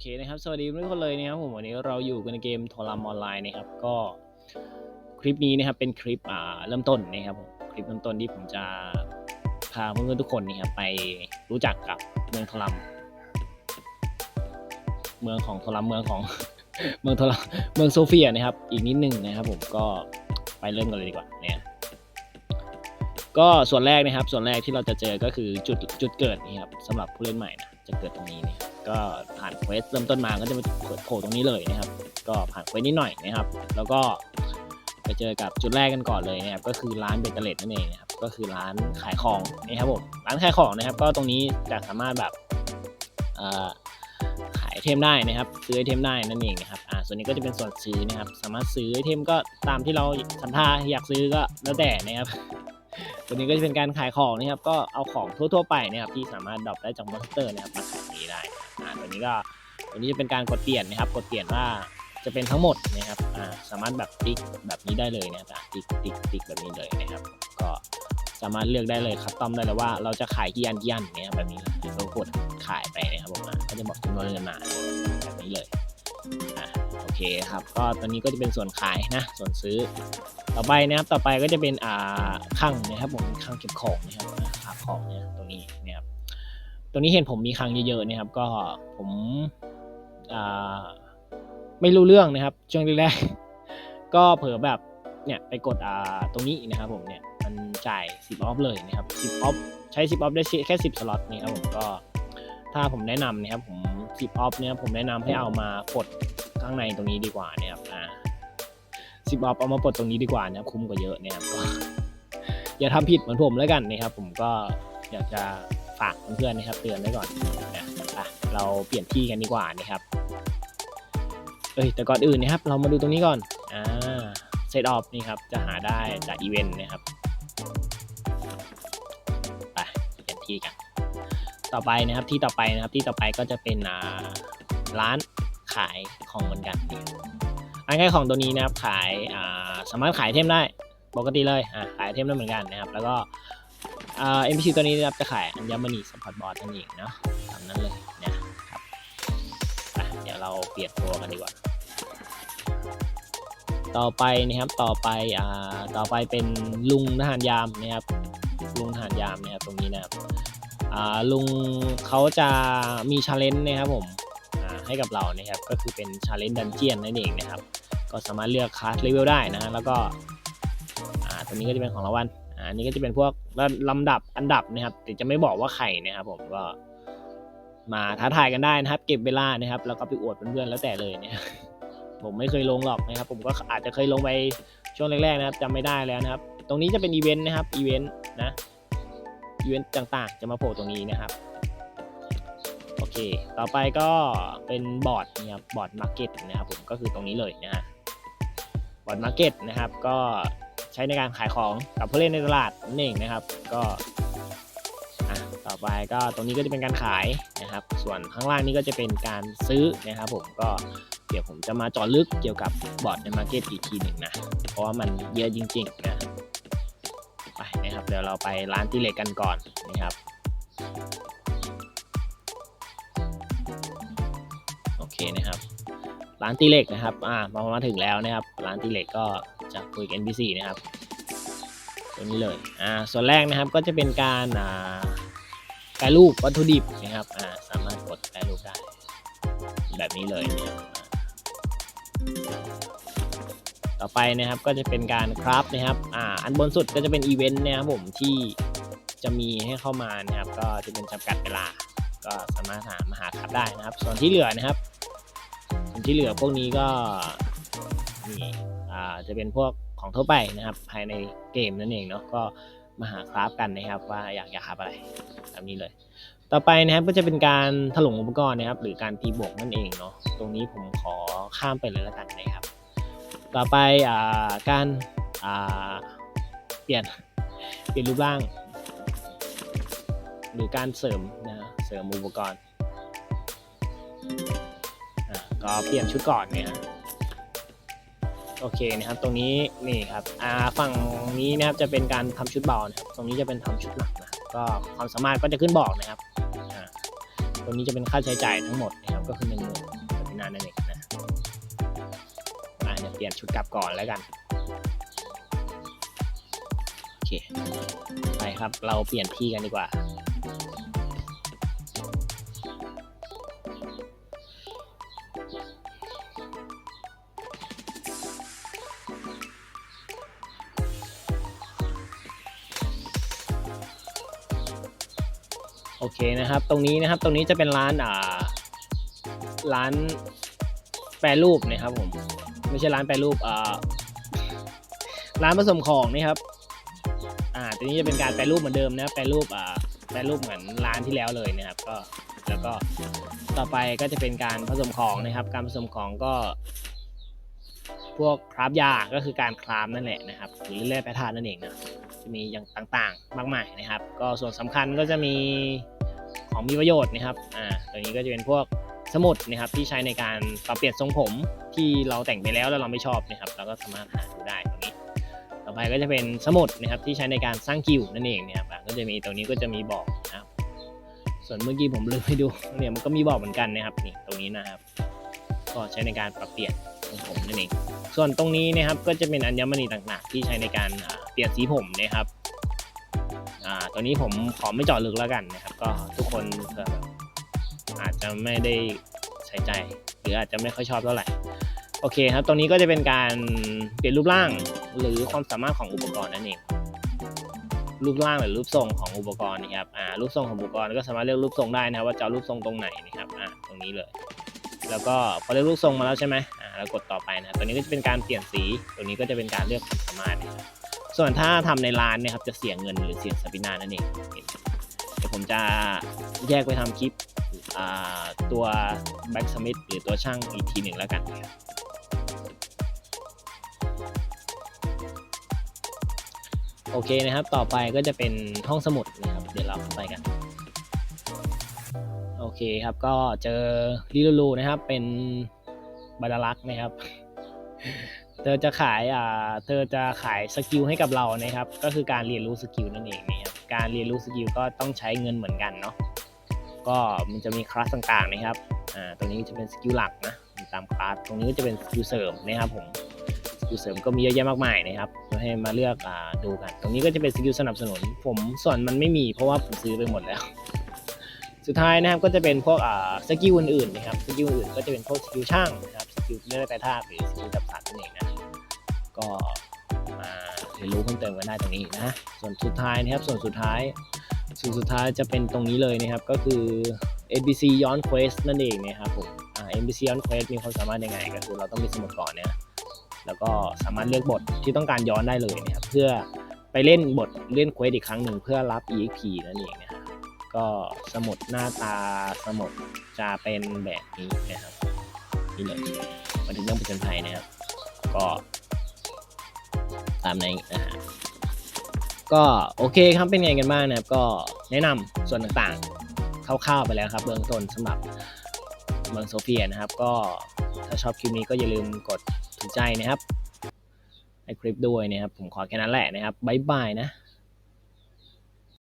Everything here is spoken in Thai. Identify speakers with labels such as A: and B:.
A: เคนะครับสวัสดีทุกคนเลยนะครับผมวันนี้เราอยู่กันในเกมโทรามออนไลน์นะครับก็คลิปนี้นะครับเป็นคลิปอ่าเริ่มต้นนะครับผมคลิปเริ่มต้นที่ผมจะพาเพื่อนๆทุกคนนี่ครับไปรู้จักกับเมืองโทรามเมืองของโทรามเมืองของเมืองโทรามเมืองโซเฟียนะครับ อีกนิดหนึงนะครับผมก็ไปเริ่มกันเลยดีกว่าเนี่ยก็ส่วนแรกนะครับส่วนแรกที่เราจะเจอก็คือจุดจุดเกิดนี่ครับสำหรับผู้เล่นใหม่นะจะเกิดตรงนี้เนี่ย ก็ผ่านเควสเริ่มต้นมาก็จะมาโผล่ตรงนี้เลยนะครับ ก็ผ่านเควสนิดหน่อยนะครับ แล้วก็ไปเจอกับจุดแรกกันก่อนเลยนะครับก็คือร้านเบเตเลตนั่นเองนะครับก็คือร้านขายของนะครับผมร้านขายของนะครับ ก็ตรงนี้จะสามารถแบบขายไอเทมได้นะครับซื้อไอเทมได้นั่นเองนะครับอ่าส่วนนี้ก็จะเป็นส่วนซื้อนะครับ สามารถซื้อไอเทมก็ตามที่เราศรัทธาอยากซื้อก็แล้วแต่นะครับตัวนี้ก็จะเป็นการขายของนะครับ ก็เอาของทั่ว ๆ ไปนะครับที่สามารถดรอปได้จากมอนสเตอร์นะครับมาข อ่าตัวนี้ก็ตัวนี้จะเป็นการกดเปลี่ยนนะครับกดเปลี่ยนว่าจะเป็นทั้งหมดนะครับอ่าสามารถแบบติ๊กแบบนี้ได้เลยนะครับติ๊กติ๊กติ๊กแบบนี้เลยนะครับ ก็สามารถเลือกได้เลยคัสตอมได้เลยว่าเราจะขายกี่อันกี่อันนะครับแบบนี้แล้วก็กดขายไปนะครับผมก็จะบอกจำนวนเงินมาแบบนี้เลยอะโอเคครับก็ตอนนี้ก็จะเป็นส่วนขายนะส่วนซื้อ ต่อไปนะครับต่อไปก็จะเป็นอ่าคลังนะครับผมคลังเก็บของนะครับขายของเนี่ยตรงนี้นะครับ ตรงนี้เห็นผมมีคลังเยอะๆนะครับ ก็ผมไม่รู้เรื่องนะครับ ช่วงแรกๆก็เผลอแบบเนี่ยไปกดตรงนี้นะครับผมเนี่ยมันจ่าย 10ออฟเลยนะครับ10ออฟใช้ 10ออฟได้แค่ 10สล็อตนี่ครับผมก็ถ้าผมแนะนำนะครับผม10ออฟเนี่ยผมแนะนำให้เอามากดข้างในตรงนี้ดีกว่านะครับอ่าสิบออฟเอามาปลดตรงนี้ดีกว่านะครับคุ้มกว่าเยอะนะครับก็อย่าทำผิดเหมือนผมแล้วกันนะครับ ผมก็อยากจะ ฝากเพื่อนๆนะครับเตือนไว้ก่อนนะอะเราเปลี่ยนที่กันดีกว่านะครับเอ้ยแต่ก่อนอื่นนะครับ เรามาดูตรงนี้ก่อนอ่าเซตออฟนี่ครับจะหาได้จากอีเวนต์นะครับไปเปลี่ยนที่กัน ต่อไปนะครับที่ต่อไปนะครับที่ต่อไปก็จะเป็นอ่าร้านขายของเหมือนกันร้านขายของตัวนี้นะครับขายอ่าสามารถขายเทมได้ปกติเลยอ่าขายเทมได้เหมือนกันนะครับ แล้วก็ อ่า NPC ตัวนี้นะครับจะขายอัญมณีสปอร์ตบอร์ดนั่นเองเนาะตามนั้นเลยนะครับอะเดี๋ยวเราเปลี่ยนตัวกันดีกว่า ต่อไปนะครับต่อไปอ่าต่อไปเป็นลุงทหารยามนะครับลุงทหารยามนะครับตรงนี้นะครับอ่าลุงเขาจะมีชาเลนจ์นะครับผมอ่าให้กับเรานะครับก็คือเป็นชาเลนจ์ดันเจียนนั่นเองนะครับก็สามารถเลือกคลาสเลเวลได้นะฮะแล้วก็อ่าตัวนี้ก็จะเป็นของรางวัล อันนี้ก็จะเป็นพวกลำดับอันดับนะครับ แต่จะไม่บอกว่าใครนะครับ ผมก็มาท้าทายกันได้นะครับ เก็บเวลานะครับ แล้วก็ไปอวดเพื่อนๆแล้วแต่เลยเนี่ยผมไม่เคยลงหรอกนะครับ ผมก็อาจจะเคยลงไปช่วงแรกๆนะครับจำไม่ได้แล้วนะครับ ตรงนี้จะเป็นอีเวนต์นะครับอีเวนต์นะอีเวนต์ต่างๆ จะมาโผล่ตรงนี้นะครับโอเค ต่อไปก็เป็นบอร์ดนะครับบอร์ดมาร์เก็ตนะครับผมก็คือตรงนี้เลยนะฮะบอร์ดมาร์เก็ตนะครับ ก็ ใช้ในการขายของกับผู้เล่นในตลาดนั่นเองนะครับ ก็ต่อไปก็ตรงนี้ก็จะเป็นการขายนะครับ ส่วนข้างล่างนี้ก็จะเป็นการซื้อนะครับผมก็เดี๋ยวผมจะมาจาะลึกเกี่ยวกับบอร์ดในมาร์เก็ตอีกทีหนึ่งนะ เพราะว่ามันเยอะจริงๆนะไปนะครับเดี๋ยวเราไปร้านตีเล็กกันก่อนนะครับโอเคนะครับ ร้านตีเหล็กนะครับ อ่ามามาถึงแล้วนะครับ ร้านตีเหล็กก็จะคุยกับ NPC นะครับ ตัวนี้เลย อ่า ส่วนแรกนะครับก็จะเป็นการอ่าแปรรูปวัตถุดิบนะครับ อ่า สามารถกดแปรรูปได้ แบบนี้เลยนะครับต่อไปนะครับก็จะเป็นการคราฟนะครับ อ่า อันบนสุดก็จะเป็นอีเวนต์นะครับผมที่จะมีให้เข้ามานะครับ ก็จะเป็นจำกัดเวลา ก็สามารถหามาหาคราฟได้นะครับ ส่วนที่เหลือนะครับ ที่เหลือพวกนี้ก็นี่อ่าจะเป็นพวกของทั่วไปนะครับ ภายในเกมนั่นเองเนาะก็มาหาคราฟกันนะครับว่าอยากอยากคราฟอะไรแบบนี้เลย ต่อไปนะครับก็จะเป็นการถลุงอุปกรณ์นะครับ หรือการตีบวกนั่นเองเนาะตรงนี้ผมขอข้ามไปเลยแล้วกันนะครับ ต่อไปอ่าการอ่าเปลี่ยนเปลี่ยนรูปร่าง หรือการเสริมนะฮะเสริมอุปกรณ์ ก็เปลี่ยนชุดก่อนเนี่ยโอเคนะครับตรงนี้นี่ครับอ่าฝั่งนี้นะครับจะเป็นการทำชุดเบานะตรงนี้จะเป็นทำชุดหนักนะก็ความสามารถก็จะขึ้นบอกนะครับอ่าตตัวนี้จะเป็นค่าใช้จ่ายทั้งหมดนะครับก็คือหนึ่งหมื่นสปินานั่นเองนะอ่าเดี๋ยวเปลี่ยนชุดกลับก่อนแล้วกันโอเคไปครับเราเปลี่ยนที่กันดีกว่า โอเคนะครับ ตรงนี้นะครับ ตรงนี้จะเป็นร้านอ่า ร้านแปรรูปนะครับผม ไม่ใช่ร้านแปรรูปอ่าร้านผสมของนี่ครับ อ่าตัวนี้จะเป็นการแปรรูปเหมือนเดิมนะครับแปรรูปอ่า แปรรูปเหมือนร้านที่แล้วเลยนะครับ ก็ แล้วก็ต่อไปก็จะเป็นการผสมของนะครับ การผสมของก็ พวกคราฟยา ก็คือการครามนั่นแหละนะครับ หรือเลื่อยแปรธาตุนั่นเองนะ จะมีอย่างต่างๆ มากมายนะครับ ก็ส่วนสำคัญก็จะมีของมีประโยชน์นะครับอ่าตัวนี้ก็จะเป็นพวกสมุดนะครับที่ใช้ในการปรับเปลี่ยนทรงผมที่เราแต่งไปแล้วแล้วเราไม่ชอบนะครับเราก็สามารถหาดูได้ตรงนี้ ต่อไปก็จะเป็นสมุดนะครับที่ใช้ในการสร้างกิลด์นั่นเองนี่ยครับก็จะมีตรงนี้ก็จะมีบอกนะครับส่วนเมื่อกี้ผมลืมไปดูเนี่ยมันก็มีบอกเหมือนกันนะครับนี่ตรงนี้นะครับ ก็ใช้ในการปรับเปลี่ยน ทรงผมนั่นเองส่วนตรงนี้นะครับก็จะเป็นอัญมณีต่างๆ ที่ใช้ในการเปลี่ยนสีผมนะครับตัวนี้ผมขอไม่เจาะลึกแล้วกันนะครับ ก็ทุกคนอาจจะไม่ได้ใส่ใจ หรืออาจจะไม่ค่อยชอบเท่าไหร่โอเคครับ ตรงนี้ก็จะเป็นการเปลี่ยนรูปร่างหรือความสามารถของอุปกรณ์นั่นเอง รูปร่างหรือรูปทรงของอุปกรณ์นะครับ อ่า รูปทรงของอุปกรณ์ก็สามารถเลือกรูปทรงได้นะครับว่าจะรูปทรงตรงไหนนะครับ อ่า ตรงนี้เลย แล้วก็พอเลือกรูปทรงมาแล้วใช่ไหม แล้วกดต่อไปนะตัวนี้ก็จะเป็นการเปลี่ยนสี ตัวนี้ก็จะเป็นการเลือกความสามารถนะครับส่วนถ้าทำในร้านเนะครับจะเสียเงินหรือเสียสปินานั่นเองเดี๋ยวผมจะแยกไปทำคลิปตัวแบ็กสมิธหรือตัวช่างอีกทีหนึ่งแล้วกันนะครับโอเคนะครับ ต่อไปก็จะเป็นห้องสมุดนะครับ เดี๋ยวเราเข้าไปกัน โอเคครับ ก็เจอลิลูลูนะครับ เป็น บาดาลักษ์นะครับ เธอจะขายอ่าเธอจะขายสกิลให้กับเรานะครับ ก็คือการเรียนรู้สกิลนั่นเองนะครับการเรียนรู้สกิลก็ต้องใช้เงินเหมือนกันเนาะก็มันจะมีคลาสต่างๆนะครับอ่าตรงนี้จะเป็นสกิลหลักนะตามคลาสตรงนี้ก็จะเป็นสกิลเสริมนะครับผมสกิลเสริมก็มีเยอะแยะมากมายนะครับให้มาเลือกอ่าดูกัน ตรงนี้ก็จะเป็นสกิลสนับสนุน ผมส่วนมันไม่มีเพราะว่าผมซื้อไปหมดแล้วสุดท้ายนะครับก็จะเป็นพวกอ่าสกิลอื่นๆนะครับสกิลอื่นก็จะเป็นพวกสกิลช่างนะครับ สกิลเลื่อยแปรธาหรือสกิลดับสัตว์นั่นเองนะ ก็มาเรียนรู้เพิ่มเติมกันได้ตรงนี้นะ ส่วนสุดท้ายนะครับ ส่วนสุดท้าย ส่วนสุดท้ายจะเป็นตรงนี้เลยนะครับ ก็คือ NPC ย้อน Quest นั่นเองนะครับผมอ่า NPC ย้อน Quest มีความสามารถยังไง ก็คือเราต้องมีสมุดก่อนเนี่ยแล้วก็สามารถเลือกบทที่ต้องการย้อนได้เลยนะครับ เพื่อไปเล่นบทเล่น Quest อีกครั้งหนึ่งเพื่อรับ EXP นั่นเองนะครับก็สมุดหน้าตาสมุดจะเป็นแบบนี้นะครับ นี่เลยมาถึงเรื่องผจญภัยนะครับ ก็ตามในนะฮะก็โอเคครับเป็นไงกันบ้างนะครับ ก็แนะนำส่วนต่างๆคร่าวๆไปแล้วครับ เบื้องต้นสำหรับเมืองโซเฟียนะครับ ก็ถ้าชอบคลิปนี้ก็อย่าลืมกดถูกใจนะครับให้คลิปด้วยนะครับ ผมขอแค่นั้นแหละนะครับบ๊ายบายนะ